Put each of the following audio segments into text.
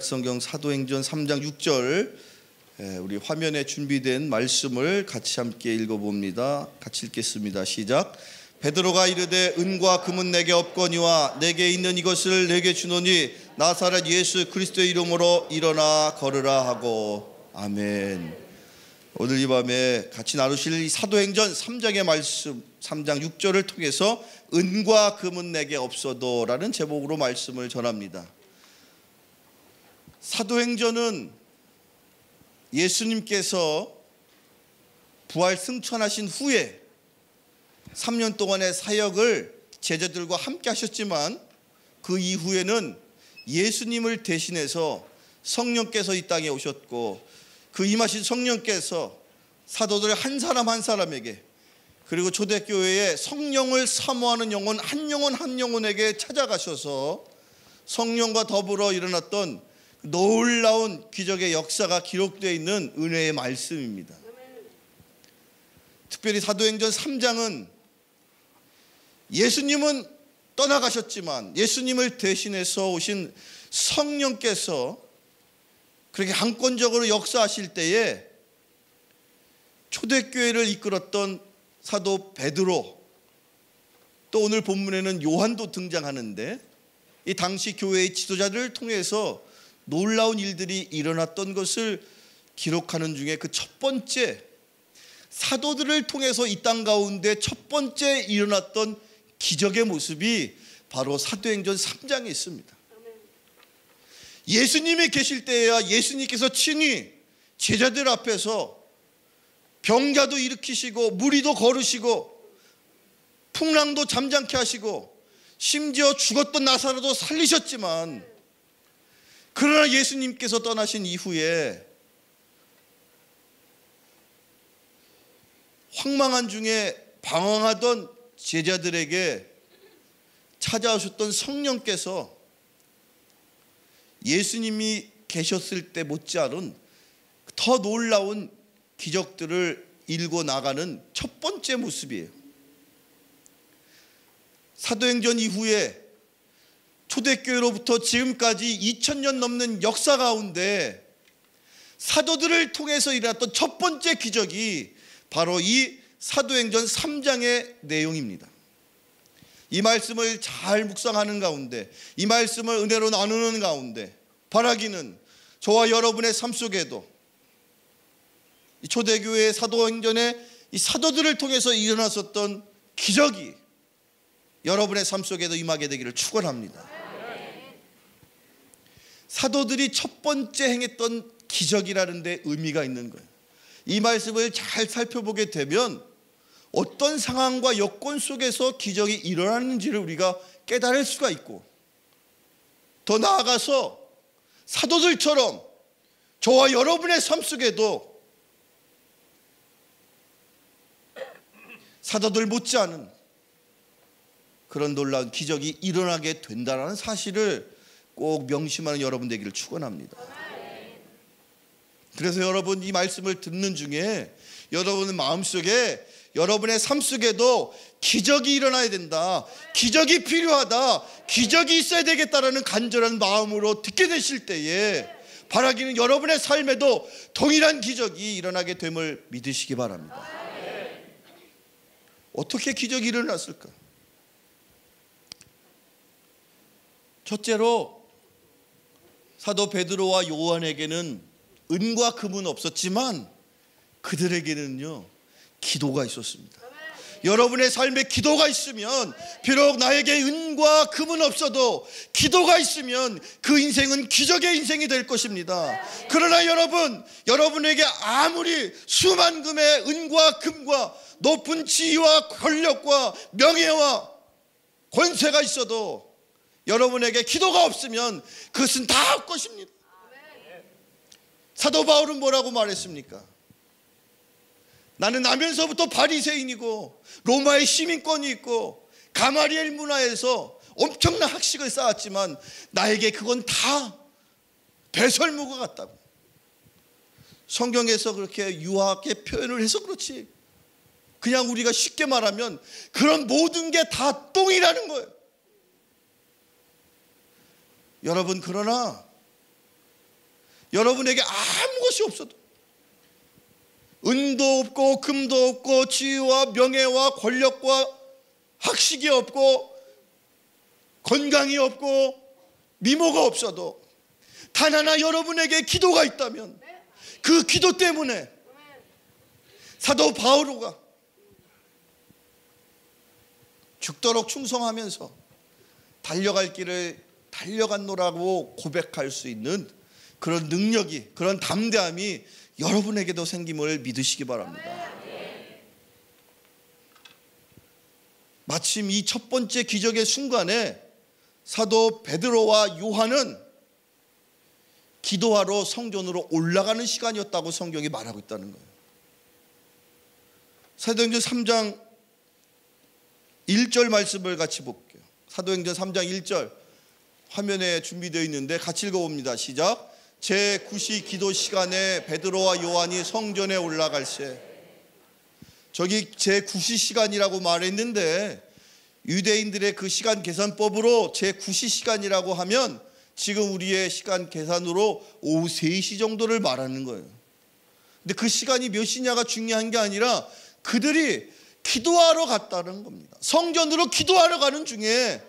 신약성경 사도행전 3장 6절 우리 화면에 준비된 말씀을 같이 함께 읽어봅니다. 같이 읽겠습니다. 시작. 베드로가 이르되 은과 금은 내게 없거니와 내게 있는 이것을 내게 주노니 나사렛 예수 그리스도의 이름으로 일어나 걸으라 하고 아멘. 오늘 이 밤에 같이 나누실 사도행전 3장의 말씀 3장 6절을 통해서 은과 금은 내게 없어도라는 제목으로 말씀을 전합니다. 사도행전은 예수님께서 부활 승천하신 후에 3년 동안의 사역을 제자들과 함께 하셨지만 그 이후에는 예수님을 대신해서 성령께서 이 땅에 오셨고 그 임하신 성령께서 사도들 한 사람 한 사람에게 그리고 초대교회에 성령을 사모하는 영혼 한 영혼 한 영혼에게 찾아가셔서 성령과 더불어 일어났던 놀라운 기적의 역사가 기록되어 있는 은혜의 말씀입니다. 특별히 사도행전 3장은 예수님은 떠나가셨지만 예수님을 대신해서 오신 성령께서 그렇게 한권적으로 역사하실 때에 초대교회를 이끌었던 사도 베드로 또 오늘 본문에는 요한도 등장하는데 이 당시 교회의 지도자들을 통해서 놀라운 일들이 일어났던 것을 기록하는 중에 그 첫 번째 사도들을 통해서 이 땅 가운데 첫 번째 일어났던 기적의 모습이 바로 사도행전 3장에 있습니다. 예수님이 계실 때야 예수님께서 친히 제자들 앞에서 병자도 일으키시고 무리도 걸으시고 풍랑도 잠잠케 하시고 심지어 죽었던 나사로도 살리셨지만 그러나 예수님께서 떠나신 이후에 황망한 중에 방황하던 제자들에게 찾아오셨던 성령께서 예수님이 계셨을 때 못지않은 더 놀라운 기적들을 일고 나가는 첫 번째 모습이에요. 사도행전 이후에 초대교회로부터 지금까지 2000년 넘는 역사 가운데 사도들을 통해서 일어났던 첫 번째 기적이 바로 이 사도행전 3장의 내용입니다. 이 말씀을 잘 묵상하는 가운데 이 말씀을 은혜로 나누는 가운데 바라기는 저와 여러분의 삶 속에도 초대교회의 사도행전의 이 사도들을 통해서 일어났었던 기적이 여러분의 삶 속에도 임하게 되기를 축원합니다. 사도들이 첫 번째 행했던 기적이라는 데 의미가 있는 거예요. 이 말씀을 잘 살펴보게 되면 어떤 상황과 여건 속에서 기적이 일어났는지를 우리가 깨달을 수가 있고 더 나아가서 사도들처럼 저와 여러분의 삶 속에도 사도들 못지않은 그런 놀라운 기적이 일어나게 된다는 사실을 꼭 명심하는 여러분 되기를 축원합니다. 그래서 여러분 이 말씀을 듣는 중에 여러분의 마음속에 여러분의 삶 속에도 기적이 일어나야 된다. 기적이 필요하다. 기적이 있어야 되겠다라는 간절한 마음으로 듣게 되실 때에 바라기는 여러분의 삶에도 동일한 기적이 일어나게 됨을 믿으시기 바랍니다. 어떻게 기적이 일어났을까? 첫째로 사도 베드로와 요한에게는 은과 금은 없었지만 그들에게는요 기도가 있었습니다. 여러분의 삶에 기도가 있으면 비록 나에게 은과 금은 없어도 기도가 있으면 그 인생은 기적의 인생이 될 것입니다. 그러나 여러분, 여러분에게 아무리 수만 금의 은과 금과 높은 지위와 권력과 명예와 권세가 있어도 여러분에게 기도가 없으면 그것은 다 것입니다. 사도 바울은 뭐라고 말했습니까? 나는 나면서부터 바리새인이고 로마의 시민권이 있고 가마리엘 문화에서 엄청난 학식을 쌓았지만 나에게 그건 다 배설무가 같다고. 성경에서 그렇게 유하게 표현을 해서 그렇지. 그냥 우리가 쉽게 말하면 그런 모든 게 다 똥이라는 거예요. 여러분 그러나 여러분에게 아무것이 없어도 은도 없고 금도 없고 지위와 명예와 권력과 학식이 없고 건강이 없고 미모가 없어도 단 하나 여러분에게 기도가 있다면 그 기도 때문에 사도 바오로가 죽도록 충성하면서 달려갈 길을 달려갔노라고 고백할 수 있는 그런 능력이 그런 담대함이 여러분에게도 생김을 믿으시기 바랍니다. 마침 이 첫 번째 기적의 순간에 사도 베드로와 요한은 기도하러 성전으로 올라가는 시간이었다고 성경이 말하고 있다는 거예요. 사도행전 3장 1절 말씀을 같이 볼게요. 사도행전 3장 1절 화면에 준비되어 있는데 같이 읽어봅니다. 시작. 제 9시 기도 시간에 베드로와 요한이 성전에 올라갈세. 저기 제 9시 시간이라고 말했는데 유대인들의 그 시간 계산법으로 제 9시 시간이라고 하면 지금 우리의 시간 계산으로 오후 3시 정도를 말하는 거예요. 근데 그 시간이 몇 시냐가 중요한 게 아니라 그들이 기도하러 갔다는 겁니다. 성전으로 기도하러 가는 중에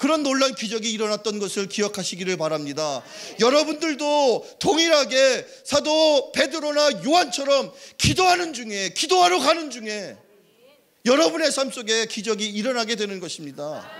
그런 놀란 기적이 일어났던 것을 기억하시기를 바랍니다. 여러분들도 동일하게 사도 베드로나 요한처럼 기도하는 중에 기도하러 가는 중에 여러분의 삶 속에 기적이 일어나게 되는 것입니다.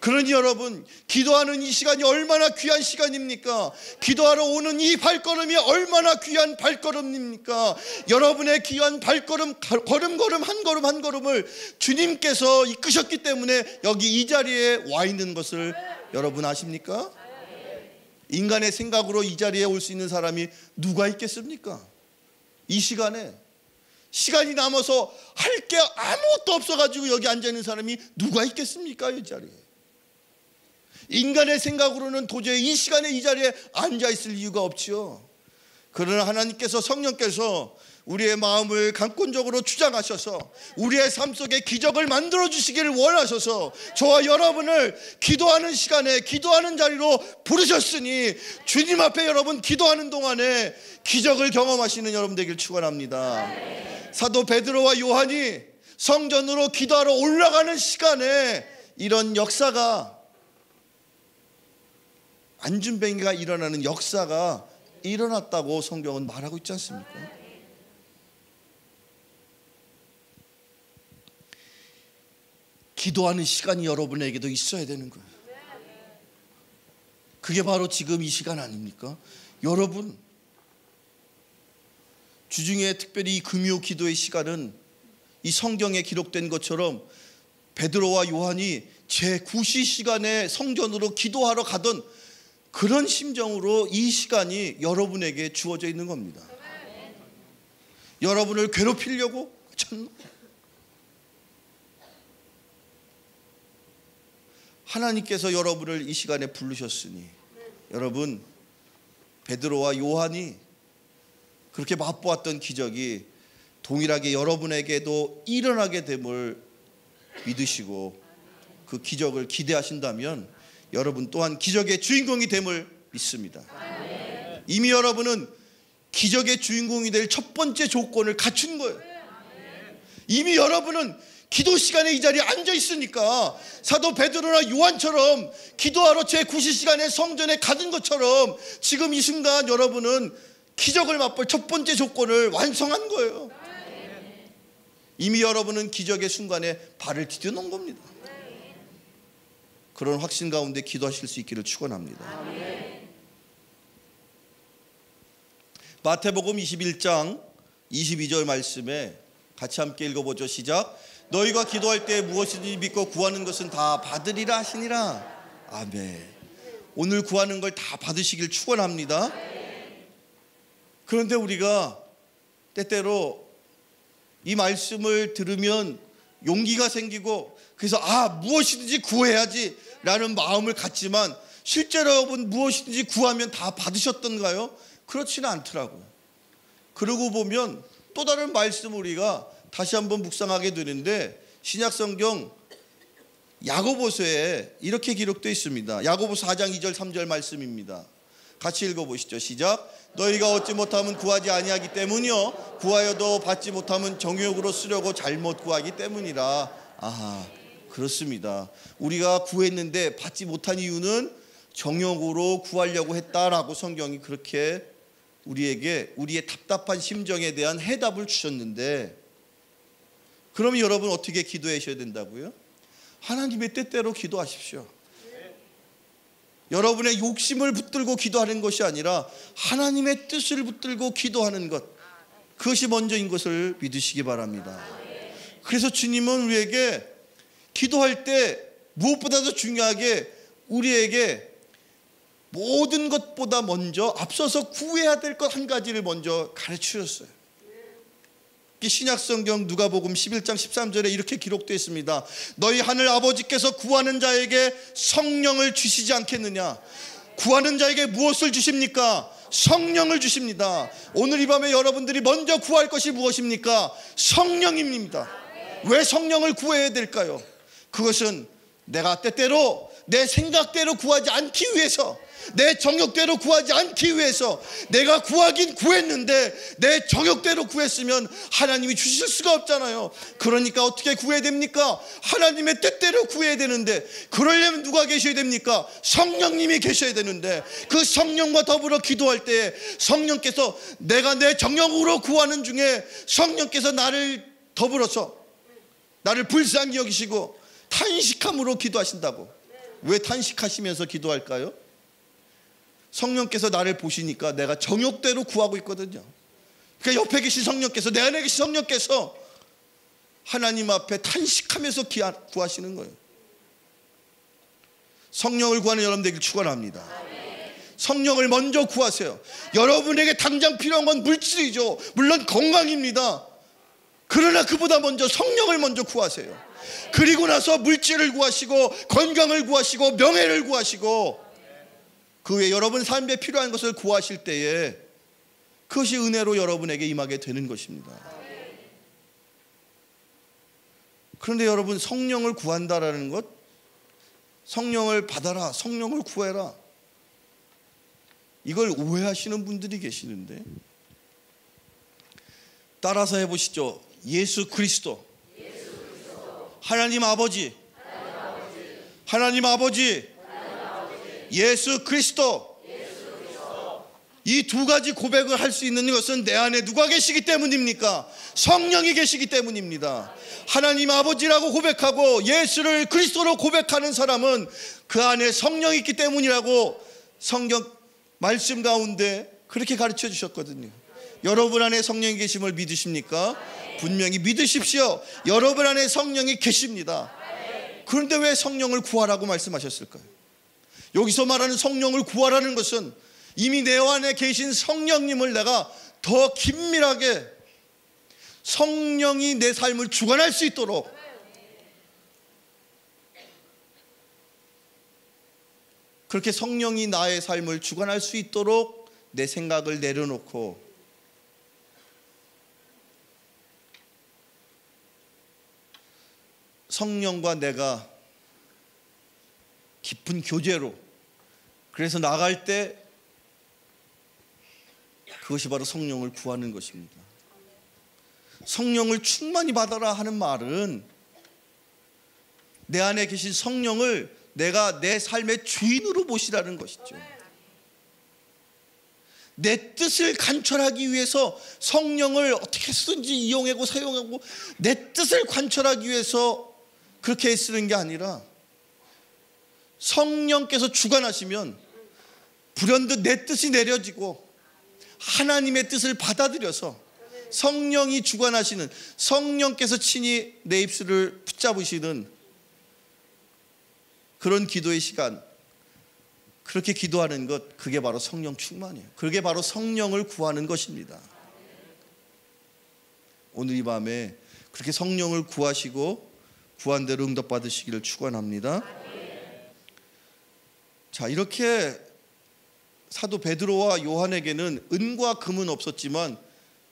그러니 여러분, 기도하는 이 시간이 얼마나 귀한 시간입니까? 기도하러 오는 이 발걸음이 얼마나 귀한 발걸음입니까? 여러분의 귀한 발걸음, 걸음걸음 한 걸음 한 걸음을 주님께서 이끄셨기 때문에 여기 이 자리에 와 있는 것을 여러분 아십니까? 인간의 생각으로 이 자리에 올 수 있는 사람이 누가 있겠습니까? 이 시간에 시간이 남아서 할 게 아무것도 없어가지고 여기 앉아 있는 사람이 누가 있겠습니까? 이 자리에. 인간의 생각으로는 도저히 이 시간에 이 자리에 앉아 있을 이유가 없지요. 그러나 하나님께서 성령께서 우리의 마음을 강권적으로 주장하셔서 우리의 삶 속에 기적을 만들어 주시기를 원하셔서 저와 여러분을 기도하는 시간에 기도하는 자리로 부르셨으니 주님 앞에 여러분 기도하는 동안에 기적을 경험하시는 여러분 되길 축원합니다. 사도 베드로와 요한이 성전으로 기도하러 올라가는 시간에 이런 역사가 안준뱅이가 일어나는 역사가 일어났다고 성경은 말하고 있지 않습니까? 기도하는 시간이 여러분에게도 있어야 되는 거예요. 그게 바로 지금 이 시간 아닙니까? 여러분, 주중에 특별히 이 금요 기도의 시간은 이 성경에 기록된 것처럼 베드로와 요한이 제 9시 시간에 성전으로 기도하러 가던 그런 심정으로 이 시간이 여러분에게 주어져 있는 겁니다. 여러분을 괴롭히려고 참 하나님께서 여러분을 이 시간에 부르셨으니 여러분 베드로와 요한이 그렇게 맛보았던 기적이 동일하게 여러분에게도 일어나게 됨을 믿으시고 그 기적을 기대하신다면 여러분 또한 기적의 주인공이 됨을 믿습니다. 이미 여러분은 기적의 주인공이 될 첫 번째 조건을 갖춘 거예요. 이미 여러분은 기도 시간에 이 자리에 앉아 있으니까 사도 베드로나 요한처럼 기도하러 제 9시 시간에 성전에 가는 것처럼 지금 이 순간 여러분은 기적을 맛볼 첫 번째 조건을 완성한 거예요. 이미 여러분은 기적의 순간에 발을 디뎌 놓은 겁니다. 그런 확신 가운데 기도하실 수 있기를 축원합니다. 마태복음 21장 22절 말씀에 같이 함께 읽어보죠. 시작. 너희가 기도할 때 무엇이든지 믿고 구하는 것은 다 받으리라 하시니라. 아멘. 오늘 구하는 걸 다 받으시길 축원합니다. 그런데 우리가 때때로 이 말씀을 들으면 용기가 생기고 그래서 아 무엇이든지 구해야지 라는 마음을 갖지만 실제로 여러분 무엇이든지 구하면 다 받으셨던가요? 그렇지는 않더라고요. 그러고 보면 또 다른 말씀 우리가 다시 한번 묵상하게 되는데 신약 성경 야고보서에 이렇게 기록되어 있습니다. 야고보 4장 2절 3절 말씀입니다. 같이 읽어보시죠. 시작. 너희가 얻지 못하면 구하지 아니하기 때문이요. 구하여도 받지 못하면 정욕으로 쓰려고 잘못 구하기 때문이라. 아하, 그렇습니다. 우리가 구했는데 받지 못한 이유는 정욕으로 구하려고 했다라고 성경이 그렇게 우리에게 우리의 답답한 심정에 대한 해답을 주셨는데 그러면 여러분 어떻게 기도하셔야 된다고요? 하나님의 뜻대로 기도하십시오. 여러분의 욕심을 붙들고 기도하는 것이 아니라 하나님의 뜻을 붙들고 기도하는 것. 그것이 먼저인 것을 믿으시기 바랍니다. 그래서 주님은 우리에게 기도할 때 무엇보다도 중요하게 우리에게 모든 것보다 먼저 앞서서 구해야 될 것 한 가지를 먼저 가르쳐 줬어요. 신약 성경 누가복음 11장 13절에 이렇게 기록되어 있습니다. 너희 하늘 아버지께서 구하는 자에게 성령을 주시지 않겠느냐? 구하는 자에게 무엇을 주십니까? 성령을 주십니다. 오늘 이 밤에 여러분들이 먼저 구할 것이 무엇입니까? 성령입니다. 왜 성령을 구해야 될까요? 그것은 내가 때때로 내 생각대로 구하지 않기 위해서 내 정욕대로 구하지 않기 위해서 내가 구하긴 구했는데 내 정욕대로 구했으면 하나님이 주실 수가 없잖아요. 그러니까 어떻게 구해야 됩니까? 하나님의 뜻대로 구해야 되는데 그러려면 누가 계셔야 됩니까? 성령님이 계셔야 되는데 그 성령과 더불어 기도할 때 성령께서 내가 내 정욕으로 구하는 중에 성령께서 나를 더불어서 나를 불쌍히 여기시고 탄식함으로 기도하신다고. 왜 탄식하시면서 기도할까요? 성령께서 나를 보시니까 내가 정욕대로 구하고 있거든요. 그러니까 옆에 계신 성령께서 내 안에 계신 성령께서 하나님 앞에 탄식하면서 구하시는 거예요. 성령을 구하는 여러분 되길 축원합니다. 성령을 먼저 구하세요. 여러분에게 당장 필요한 건 물질이죠. 물론 건강입니다. 그러나 그보다 먼저 성령을 먼저 구하세요. 그리고 나서 물질을 구하시고 건강을 구하시고 명예를 구하시고 그 외에 여러분 삶에 필요한 것을 구하실 때에 그것이 은혜로 여러분에게 임하게 되는 것입니다. 그런데 여러분 성령을 구한다라는 것 성령을 받아라 성령을 구해라. 이걸 오해하시는 분들이 계시는데 따라서 해보시죠. 예수 그리스도. 하나님 아버지. 하나님 아버지 예수 그리스도 이 두 가지 고백을 할 수 있는 것은 내 안에 누가 계시기 때문입니까? 성령이 계시기 때문입니다. 하나님 아버지라고 고백하고 예수를 그리스도로 고백하는 사람은 그 안에 성령이 있기 때문이라고 성경 말씀 가운데 그렇게 가르쳐 주셨거든요. 여러분 안에 성령이 계심을 믿으십니까? 분명히 믿으십시오. 여러분 안에 성령이 계십니다. 그런데 왜 성령을 구하라고 말씀하셨을까요? 여기서 말하는 성령을 구하라는 것은 이미 내 안에 계신 성령님을 내가 더 긴밀하게 성령이 내 삶을 주관할 수 있도록. 그렇게 성령이 나의 삶을 주관할 수 있도록 내 생각을 내려놓고 성령과 내가 깊은 교제로 그래서 나갈 때 그것이 바로 성령을 구하는 것입니다. 성령을 충만히 받아라 하는 말은 내 안에 계신 성령을 내가 내 삶의 주인으로 모시라는 것이죠. 내 뜻을 관철하기 위해서 성령을 어떻게 쓰든지 이용하고 사용하고 내 뜻을 관철하기 위해서 그렇게 쓰는 게 아니라 성령께서 주관하시면 불현듯 내 뜻이 내려지고 하나님의 뜻을 받아들여서 성령이 주관하시는 성령께서 친히 내 입술을 붙잡으시는 그런 기도의 시간 그렇게 기도하는 것 그게 바로 성령 충만이에요. 그게 바로 성령을 구하는 것입니다. 오늘 이 밤에 그렇게 성령을 구하시고 구한 대로 응답 받으시기를 축원합니다. 자, 이렇게 사도 베드로와 요한에게는 은과 금은 없었지만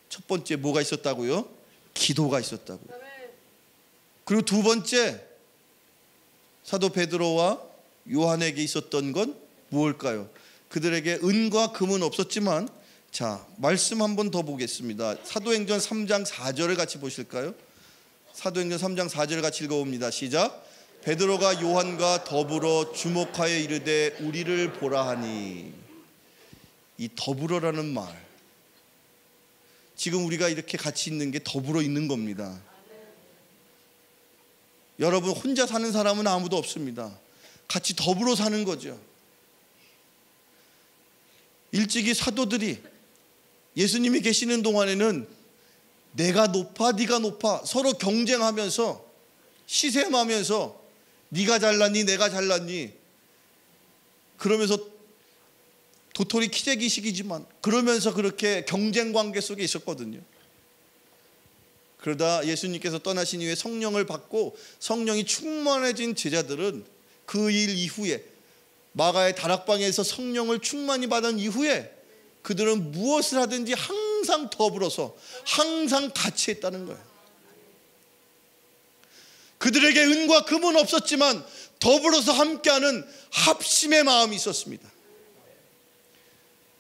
첫 번째 뭐가 있었다고요? 기도가 있었다고요. 그리고 두 번째 사도 베드로와 요한에게 있었던 건 무엇일까요? 그들에게 은과 금은 없었지만 자, 말씀 한 번 더 보겠습니다. 사도행전 3장 4절을 같이 보실까요? 사도행전 3장 4절 같이 읽어봅니다. 시작. 베드로가 요한과 더불어 주목하여 이르되 우리를 보라 하니 이 더불어라는 말 지금 우리가 이렇게 같이 있는 게 더불어 있는 겁니다. 여러분 혼자 사는 사람은 아무도 없습니다. 같이 더불어 사는 거죠. 일찍이 사도들이 예수님이 계시는 동안에는 내가 높아 네가 높아 서로 경쟁하면서 시샘하면서 네가 잘났니 내가 잘났니 그러면서 도토리 키재기식이지만 그러면서 그렇게 경쟁 관계 속에 있었거든요. 그러다 예수님께서 떠나신 이후에 성령을 받고 성령이 충만해진 제자들은 그 일 이후에 마가의 다락방에서 성령을 충만히 받은 이후에 그들은 무엇을 하든지 항상 더불어서 항상 같이 했다는 거예요. 그들에게 은과 금은 없었지만 더불어서 함께하는 합심의 마음이 있었습니다.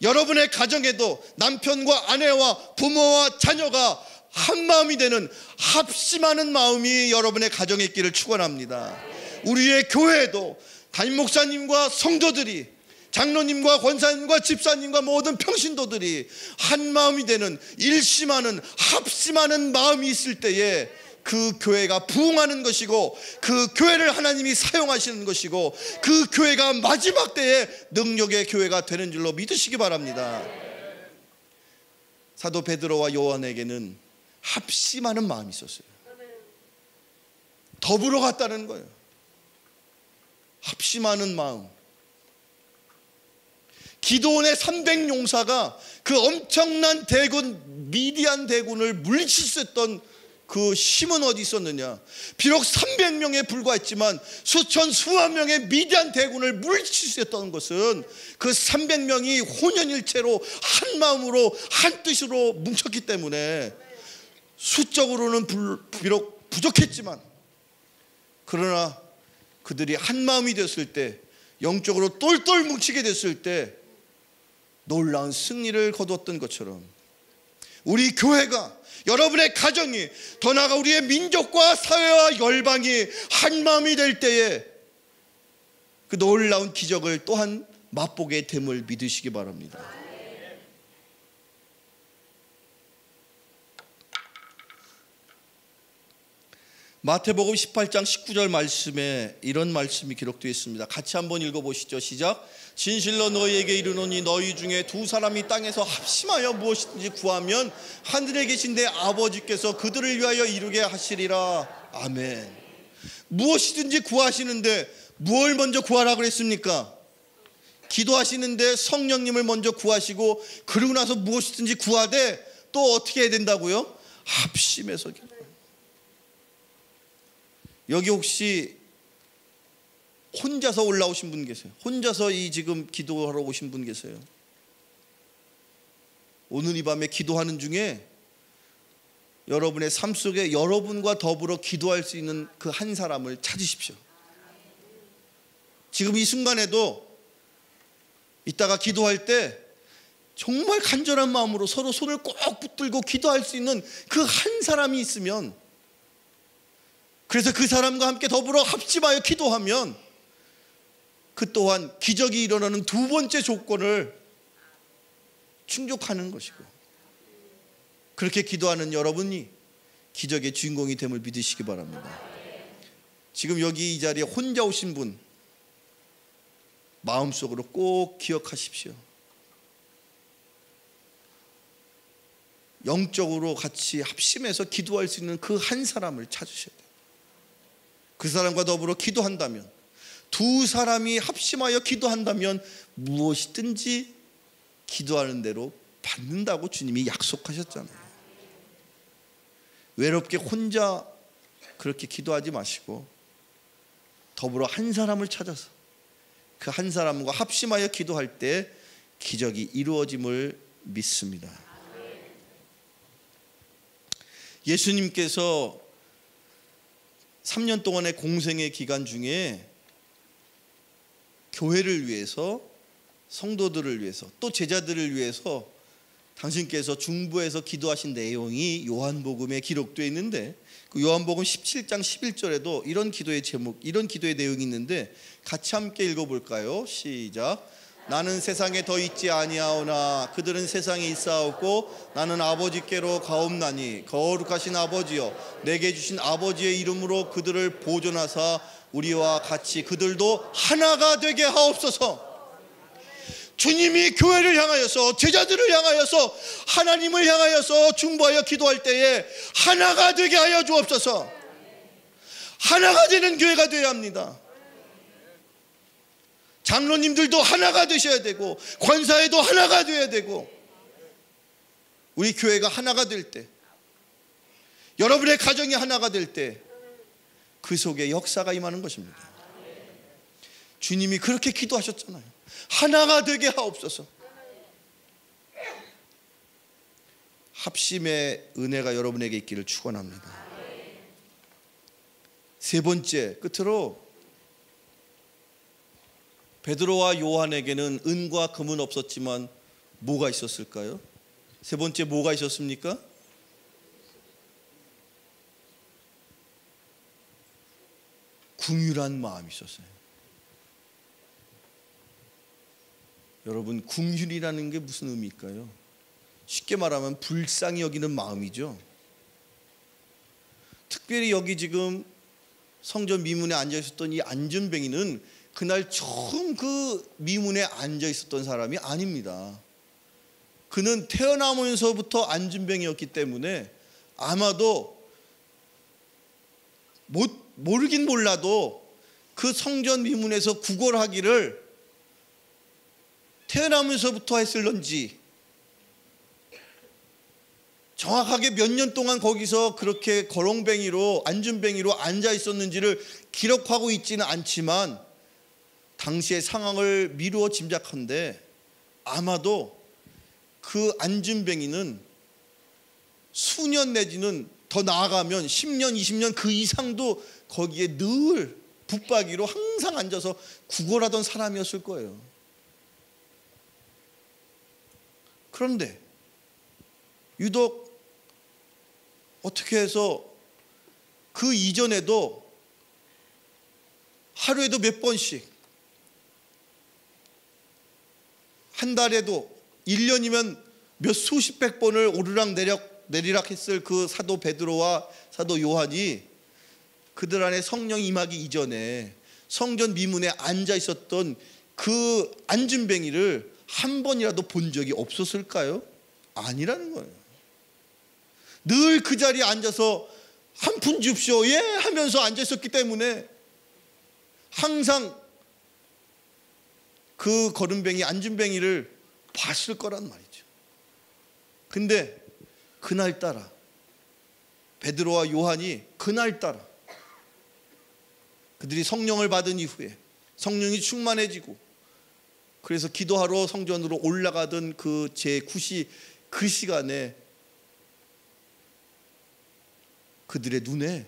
여러분의 가정에도 남편과 아내와 부모와 자녀가 한 마음이 되는 합심하는 마음이 여러분의 가정에 있기를 축원합니다. 우리의 교회도 담임 목사님과 성도들이 장로님과 권사님과 집사님과 모든 평신도들이 한 마음이 되는 일심하는 합심하는 마음이 있을 때에 그 교회가 부흥하는 것이고 그 교회를 하나님이 사용하시는 것이고 그 교회가 마지막 때에 능력의 교회가 되는 줄로 믿으시기 바랍니다. 사도 베드로와 요한에게는 합심하는 마음이 있었어요. 더불어 갔다는 거예요. 합심하는 마음. 기도원의 300 용사가 그 엄청난 대군 미디안 대군을 있던 그 힘은 어디 있었느냐? 비록 300명에 불과했지만 수천 수만 명의 미디안 대군을 물리칠 수 있었던 것은 그 300명이 혼연일체로 한 마음으로 한 뜻으로 뭉쳤기 때문에 수적으로는 비록 부족했지만 그러나 그들이 한 마음이 됐을 때 영적으로 똘똘 뭉치게 됐을 때 놀라운 승리를 거두었던 것처럼 우리 교회가 여러분의 가정이 더 나아가 우리의 민족과 사회와 열방이 한 마음이 될 때에 그 놀라운 기적을 또한 맛보게 됨을 믿으시기 바랍니다. 마태복음 18장 19절 말씀에 이런 말씀이 기록되어 있습니다. 같이 한번 읽어보시죠. 시작. 진실로 너희에게 이르노니 너희 중에 두 사람이 땅에서 합심하여 무엇이든지 구하면 하늘에 계신 내 아버지께서 그들을 위하여 이루게 하시리라. 아멘. 무엇이든지 구하시는데 무엇을 먼저 구하라 그랬습니까? 기도하시는데 성령님을 먼저 구하시고 그러고 나서 무엇이든지 구하되 또 어떻게 해야 된다고요? 합심해서 기도. 여기 혹시 혼자서 올라오신 분 계세요? 혼자서 이 지금 기도하러 오신 분 계세요? 오늘 이 밤에 기도하는 중에 여러분의 삶 속에 여러분과 더불어 기도할 수 있는 그 한 사람을 찾으십시오. 지금 이 순간에도 이따가 기도할 때 정말 간절한 마음으로 서로 손을 꼭 붙들고 기도할 수 있는 그 한 사람이 있으면 그래서 그 사람과 함께 더불어 합심하여 기도하면 그 또한 기적이 일어나는 두 번째 조건을 충족하는 것이고 그렇게 기도하는 여러분이 기적의 주인공이 됨을 믿으시기 바랍니다. 지금 여기 이 자리에 혼자 오신 분 마음속으로 꼭 기억하십시오. 영적으로 같이 합심해서 기도할 수 있는 그 한 사람을 찾으셔야 돼요. 그 사람과 더불어 기도한다면 두 사람이 합심하여 기도한다면 무엇이든지 기도하는 대로 받는다고 주님이 약속하셨잖아요. 외롭게 혼자 그렇게 기도하지 마시고 더불어 한 사람을 찾아서 그 한 사람과 합심하여 기도할 때 기적이 이루어짐을 믿습니다. 예수님께서 3년 동안의 공생의 기간 중에 교회를 위해서 성도들을 위해서 또 제자들을 위해서 당신께서 중부에서 기도하신 내용이 요한복음에 기록되어 있는데 그 요한복음 17장 11절에도 이런 기도의 제목, 이런 기도의 내용이 있는데 같이 함께 읽어볼까요? 시작. 나는 세상에 더 있지 아니하오나 그들은 세상에 있사옵고 나는 아버지께로 가옵나니 거룩하신 아버지여 내게 주신 아버지의 이름으로 그들을 보존하사 우리와 같이 그들도 하나가 되게 하옵소서. 주님이 교회를 향하여서 제자들을 향하여서 하나님을 향하여서 중보하여 기도할 때에 하나가 되게 하여 주옵소서. 하나가 되는 교회가 되어야 합니다. 장로님들도 하나가 되셔야 되고 권사에도 하나가 되어야 되고 우리 교회가 하나가 될 때 여러분의 가정이 하나가 될 때 그 속에 역사가 임하는 것입니다. 주님이 그렇게 기도하셨잖아요. 하나가 되게 하옵소서. 합심의 은혜가 여러분에게 있기를 축원합니다. 세 번째 끝으로 베드로와 요한에게는 은과 금은 없었지만 뭐가 있었을까요? 세 번째 뭐가 있었습니까? 궁휼한 마음이 있었어요. 여러분 궁휼이라는 게 무슨 의미일까요? 쉽게 말하면 불쌍히 여기는 마음이죠. 특별히 여기 지금 성전 미문에 앉아 있었던 이 안전뱅이는 그날 처음 그 미문에 앉아 있었던 사람이 아닙니다. 그는 태어나면서부터 안전뱅이였기 때문에 아마도 못, 모르긴 몰라도 그 성전 미문에서 구걸하기를 태어나면서부터 했을런지 정확하게 몇 년 동안 거기서 그렇게 거렁뱅이로 안전뱅이로 앉아 있었는지를 기록하고 있지는 않지만 당시의 상황을 미루어 짐작한데 아마도 그 안전뱅이는 수년 내지는 더 나아가면 10년, 20년 그 이상도 거기에 늘 붙박이로 항상 앉아서 구걸하던 사람이었을 거예요. 그런데 유독 어떻게 해서 그 이전에도 하루에도 몇 번씩 한 달에도 1년이면 몇 수십백 번을 오르락 내리락, 내리락 했을 그 사도 베드로와 사도 요한이 그들 안에 성령 임하기 이전에 성전 미문에 앉아 있었던 그 앉은뱅이를 한 번이라도 본 적이 없었을까요? 아니라는 거예요. 늘 그 자리에 앉아서 한 푼 줍쇼, 예! 하면서 앉아 있었기 때문에 항상 그 거름뱅이, 앉은뱅이를 봤을 거란 말이죠. 근데 그날 따라 베드로와 요한이 그날 따라 그들이 성령을 받은 이후에 성령이 충만해지고 그래서 기도하러 성전으로 올라가던 그 제9시 그 시간에 그들의 눈에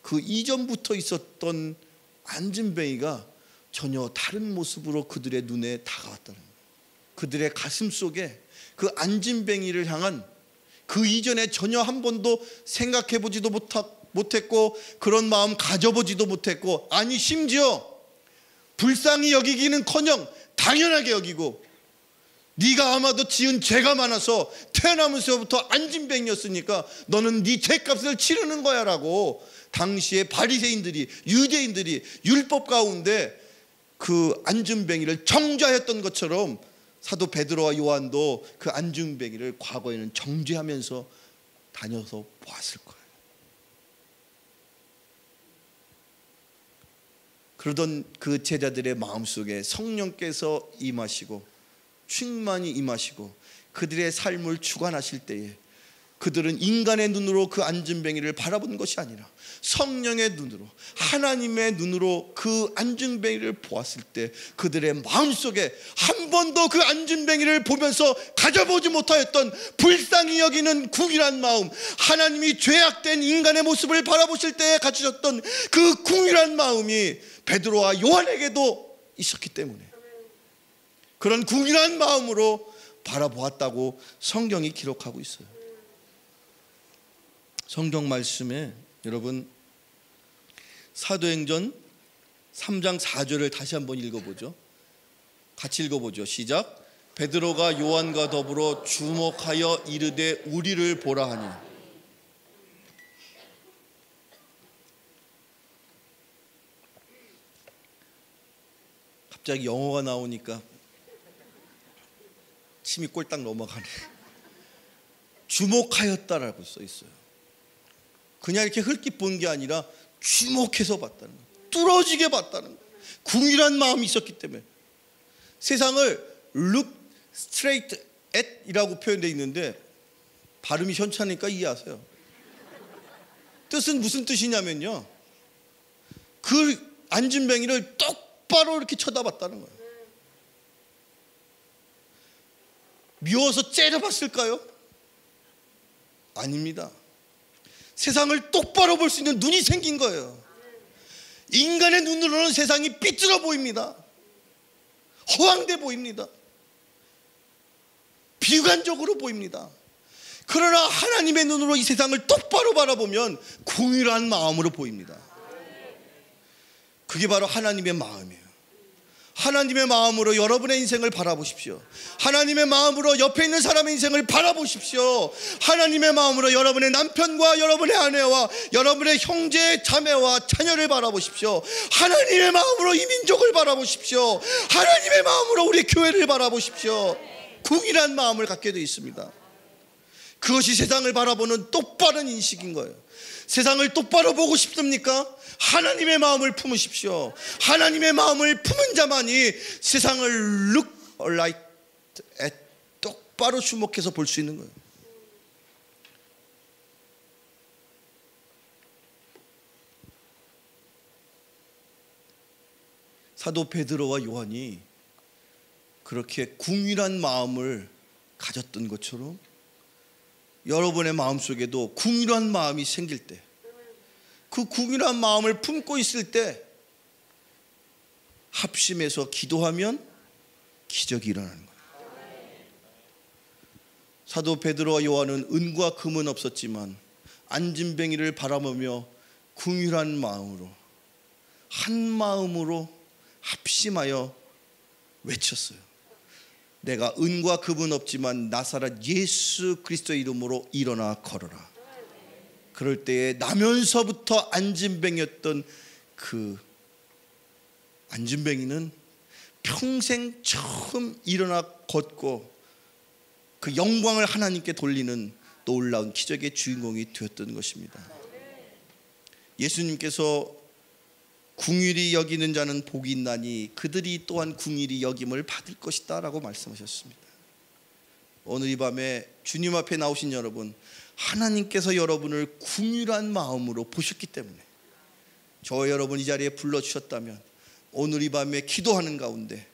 그 이전부터 있었던 안진뱅이가 전혀 다른 모습으로 그들의 눈에 다가왔다는 거예요. 그들의 가슴 속에 그 안진뱅이를 향한 그 이전에 전혀 한 번도 생각해 보지도 못했고 그런 마음 가져보지도 못했고 아니 심지어 불쌍히 여기기는커녕 당연하게 여기고 네가 아마도 지은 죄가 많아서 태어나면서부터 안진뱅이였으니까 너는 네 죄값을 치르는 거야라고 당시에 바리새인들이 유대인들이 율법 가운데 그 안준뱅이를 정죄했던 것처럼 사도 베드로와 요한도 그 안준뱅이를 과거에는 정죄하면서 다녀서 보았을 거예요. 그러던 그 제자들의 마음속에 성령께서 임하시고 충만히 임하시고 그들의 삶을 주관하실 때에 그들은 인간의 눈으로 그 안전뱅이를 바라본 것이 아니라 성령의 눈으로 하나님의 눈으로 그 안전뱅이를 보았을 때 그들의 마음속에 한 번도 그 안전뱅이를 보면서 가져보지 못하였던 불쌍히 여기는 궁일한 마음 하나님이 죄악된 인간의 모습을 바라보실 때에 가지셨던 그 궁일한 마음이 베드로와 요한에게도 있었기 때문에 그런 궁일한 마음으로 바라보았다고 성경이 기록하고 있어요. 성경 말씀에 여러분 사도행전 3장 4절을 다시 한번 읽어보죠. 같이 읽어보죠. 시작. 베드로가 요한과 더불어 주목하여 이르되 우리를 보라 하니 갑자기 영어가 나오니까 침이 꼴딱 넘어가네. 주목하였다라고 써 있어요. 그냥 이렇게 흙깃 본게 아니라 주목해서 봤다는 거예요. 뚫어지게 봤다는 거예요. 궁일한 마음이 있었기 때문에 세상을 look straight at 이라고 표현되어 있는데 발음이 현찮으니까 이해하세요. 뜻은 무슨 뜻이냐면요. 그 안진뱅이를 똑바로 이렇게 쳐다봤다는 거예요. 미워서 째려봤을까요? 아닙니다. 세상을 똑바로 볼 수 있는 눈이 생긴 거예요. 인간의 눈으로는 세상이 삐뚤어 보입니다. 허황돼 보입니다. 비관적으로 보입니다. 그러나 하나님의 눈으로 이 세상을 똑바로 바라보면 공유한 마음으로 보입니다. 그게 바로 하나님의 마음이에요. 하나님의 마음으로 여러분의 인생을 바라보십시오. 하나님의 마음으로 옆에 있는 사람의 인생을 바라보십시오. 하나님의 마음으로 여러분의 남편과 여러분의 아내와 여러분의 형제, 자매와 자녀를 바라보십시오. 하나님의 마음으로 이 민족을 바라보십시오. 하나님의 마음으로 우리 교회를 바라보십시오. 궁일한 마음을 갖게 되어 있습니다. 그것이 세상을 바라보는 똑바른 인식인 거예요. 세상을 똑바로 보고 싶습니까? 하나님의 마음을 품으십시오. 하나님의 마음을 품은 자만이 세상을 look at 똑바로 주목해서 볼 수 있는 거예요. 사도 베드로와 요한이 그렇게 궁일한 마음을 가졌던 것처럼 여러분의 마음속에도 궁일한 마음이 생길 때, 그 궁일한 마음을 품고 있을 때 합심해서 기도하면 기적이 일어나는 거예요. 사도 베드로와 요한은 은과 금은 없었지만 안진뱅이를 바라보며 궁일한 마음으로 한 마음으로 합심하여 외쳤어요. 내가 은과 금은 없지만 나사렛 예수 그리스도 이름으로 일어나 걸어라. 그럴 때에 나면서부터 안진뱅이였던 그 안진뱅이는 평생 처음 일어나 걷고 그 영광을 하나님께 돌리는 놀라운 기적의 주인공이 되었던 것입니다. 예수님께서 궁일이 여기는 자는 복이 있나니 그들이 또한 궁일이 여김을 받을 것이다 라고 말씀하셨습니다. 오늘 이 밤에 주님 앞에 나오신 여러분 하나님께서 여러분을 궁일한 마음으로 보셨기 때문에 저 여러분 이 자리에 불러 주셨다면 오늘 이 밤에 기도하는 가운데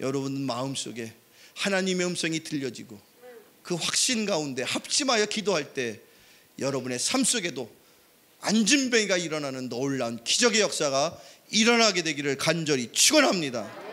여러분 마음속에 하나님의 음성이 들려지고 그 확신 가운데 합심하여 기도할 때 여러분의 삶 속에도 안진뱅이가 일어나는 놀라운 기적의 역사가 일어나게 되기를 간절히 축원합니다.